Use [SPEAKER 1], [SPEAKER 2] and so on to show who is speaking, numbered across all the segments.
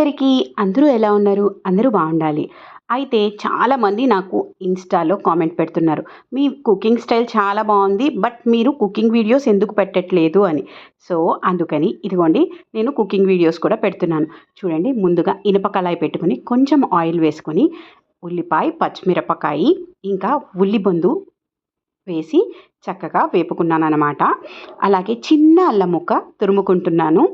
[SPEAKER 1] అందరికీ అందరూ ఎలా ఉన్నారు? అందరూ బాగుండాలి. అయితే చాలామంది నాకు ఇన్స్టాలో కామెంట్ పెడుతున్నారు. మీ కుకింగ్ స్టైల్ చాలా బాగుంది బట్ మీరు కుకింగ్ వీడియోస్ ఎందుకు పెట్టట్లేదు అని. సో అందుకని ఇదిగోండి నేను కుకింగ్ వీడియోస్ కూడా పెడుతున్నాను. చూడండి ముందుగా ఇనుప కళాయి పెట్టుకుని కొంచెం ఆయిల్ వేసుకొని ఉల్లిపాయ పచ్చిమిరపకాయి ఇంకా ఉల్లిబొందు వేసి చక్కగా వేపుకున్నాను అనమాట అలాగే చిన్న అల్లం ముక్క తురుముకుంటున్నాను.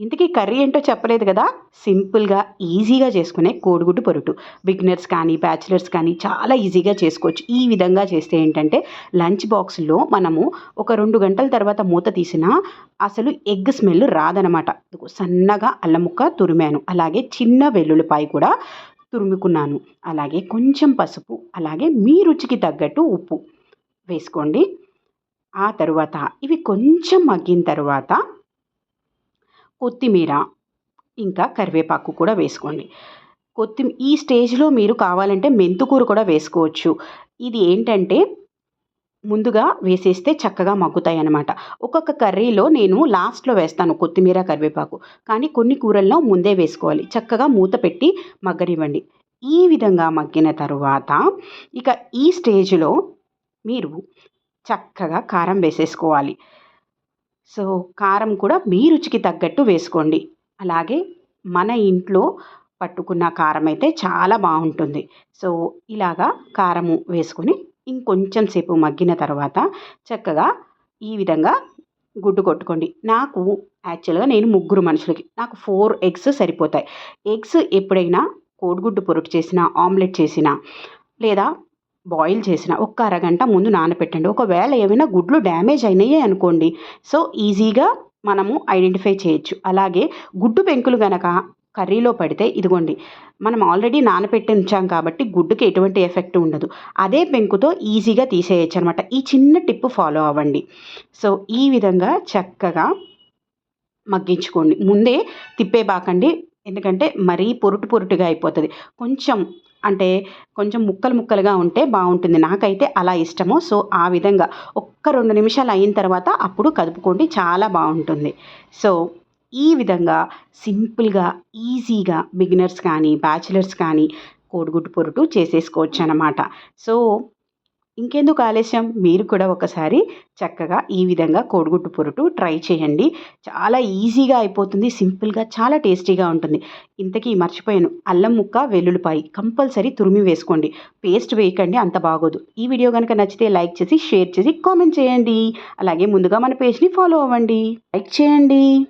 [SPEAKER 1] ఇంతకీ కర్రీ ఏంటో చెప్పలేదు కదా? సింపుల్గా ఈజీగా చేసుకునే కోడిగుడ్డు పొరుటు. బిగినర్స్ కానీ బ్యాచిలర్స్ కానీ చాలా ఈజీగా చేసుకోవచ్చు. ఈ విధంగా చేస్తే ఏంటంటే లంచ్ బాక్స్లో మనము ఒక రెండు గంటల తర్వాత మూత తీసినా అసలు ఎగ్ స్మెల్ రాదనమాట. సన్నగా అల్లముక్క తురిమాను. అలాగే చిన్న వెల్లుల్లిపాయ కూడా తురుముకున్నాను. అలాగే కొంచెం పసుపు అలాగే మీ రుచికి తగ్గట్టు ఉప్పు వేసుకోండి. ఆ తరువాత ఇవి కొంచెం మగ్గిన తర్వాత కొత్తిమీర ఇంకా కరివేపాకు కూడా వేసుకోండి. కొత్తి ఈ స్టేజ్లో మీరు కావాలంటే మెంతుకూర కూడా వేసుకోవచ్చు. ఇది ఏంటంటే ముందుగా వేసేస్తే చక్కగా మగ్గుతాయి అన్నమాట ఒక్కొక్క కర్రీలో నేను లాస్ట్లో వేస్తాను కొత్తిమీర కరివేపాకు. కానీ కొన్ని కూరల్లో ముందే వేసుకోవాలి. చక్కగా మూత పెట్టి మగ్గనివ్వండి. ఈ విధంగా మగ్గిన తరువాత ఇక ఈ స్టేజ్లో మీరు చక్కగా కారం వేసేసుకోవాలి. సో కారం కూడా మీ రుచికి తగ్గట్టు వేసుకోండి. అలాగే మన ఇంట్లో పట్టుకున్న కారం అయితే చాలా బాగుంటుంది. సో ఇలాగా కారము వేసుకొని ఇంకొంచెం సేపు మగ్గిన తర్వాత చక్కగా ఈ విధంగా గుడ్డు కొట్టుకోండి. నాకు యాక్చువల్గా నేను ముగ్గురు మనుషులకి నాకు ఫోర్ ఎగ్స్ సరిపోతాయి. ఎగ్స్ ఎప్పుడైనా కోడిగుడ్డు పొరుటు చేసిన ఆమ్లెట్ చేసిన లేదా బాయిల్ చేసిన ఒక్క అరగంట ముందు నానబెట్టండి ఒకవేళ ఏమైనా గుడ్లు డ్యామేజ్ అయినాయి అనుకోండి. సో ఈజీగా మనము ఐడెంటిఫై చేయొచ్చు. అలాగే గుడ్డు పెంకులు గనక కర్రీలో పడితే ఇదిగోండి మనం ఆల్రెడీ నానపెట్టి ఉంచాం కాబట్టి గుడ్డుకి ఎటువంటి ఎఫెక్ట్ ఉండదు. అదే పెంకుతో ఈజీగా తీసేయచ్చు అనమాట ఈ చిన్న టిప్ ఫాలో అవ్వండి. సో ఈ విధంగా చక్కగా మగ్గించుకోండి. ముందే తిప్పేబాకండి. ఎందుకంటే మరీ పొరుటు పొరుటుగా అయిపోతుంది. కొంచెం అంటే కొంచెం ముక్కలు ముక్కలుగా ఉంటే బాగుంటుంది. నాకైతే అలా ఇష్టము. సో ఆ విధంగా ఒక్క రెండు నిమిషాలు అయిన తర్వాత అప్పుడు కదుపుకోండి. చాలా బాగుంటుంది. సో ఈ విధంగా సింపుల్గా ఈజీగా బిగినర్స్ కానీ బ్యాచిలర్స్ కానీ కోడిగుడ్డు పొరుటు చేసేసుకోవచ్చు అనమాట సో ఇంకెందుకు ఆలస్యం? మీరు కూడా ఒకసారి చక్కగా ఈ విధంగా కోడిగుడ్డు పొరుటు ట్రై చేయండి. చాలా ఈజీగా అయిపోతుంది సింపుల్గా చాలా టేస్టీగా ఉంటుంది. ఇంతకీ మర్చిపోయాను. అల్లం ముక్క వెల్లుల్లిపాయ కంపల్సరీ తురిమి వేసుకోండి. పేస్ట్ వేయకండి అంత బాగోదు. ఈ వీడియో కనుక నచ్చితే లైక్ చేసి షేర్ చేసి కామెంట్ చేయండి. అలాగే ముందుగా మన పేజ్ని ఫాలో అవ్వండి. లైక్ చేయండి.